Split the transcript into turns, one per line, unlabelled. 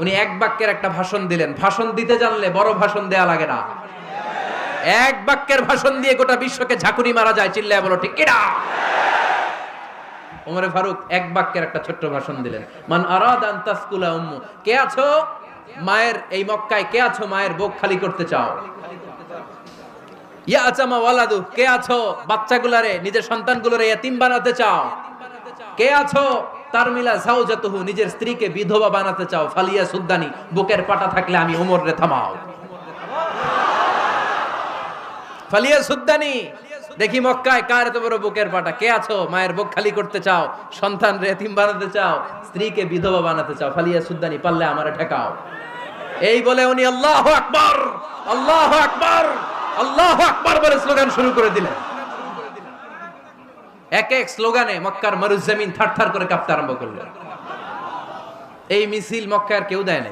উনি এক বাক্যের একটা ভাষণ দিলেন। ভাষণ দিতে জানলে বড় ভাষণ দেয়া লাগে না। এক বাক্যের ভাষণ দিয়ে গোটা বিশ্বকে ঝাঁকুনি মারা যায়, চিল্লায় বলো, ঠিক কিনা ওমরে ফারুক এক বাক্যের একটা ছোট্ট ভাষণ দিলেন। মান আরাদ আন তাসকুলা উম্মু। কে আছো? মায়ের এই মক্কায় কে আছো মায়ের বুক খালি করতে চাও? ইয়া আচামা ওয়ালাদু। কে আছো বাচ্চাগুলারে, নিজের সন্তানগুলোরে ইয়াতিম বানাতে চাও? কে আছো তার মিলা জাউজাতুহু নিজের স্ত্রীকে বিধবা বানাতে চাও, ফালিয়া সুদ্দানি, বুকের পাটা থাকলে আমি ওমর রে থামাও। ফালিয়া সুদ্দানি, দেখি মক্কায় কার এত বড় বুকের পাটা? কে আছো? মায়ের বুক খালি করতে চাও, সন্তান রেতিম বানাতে চাও, স্ত্রীকে বিধবা বানাতে চাও, ফালিয়া সুদ্দানি, পারলে আমারে ঠেকাও। এই বলে উনি, আল্লাহ আল্লাহ আকবার আল্লাহ আকবার বলে স্লোগান শুরু করে দিলেন। এক এক স্লোগানে মক্কার মরুজামিন থার থার করে কাঁপতে আরম্ভ করলেন এই মিছিল মক্কার কেউ দেয় নাই।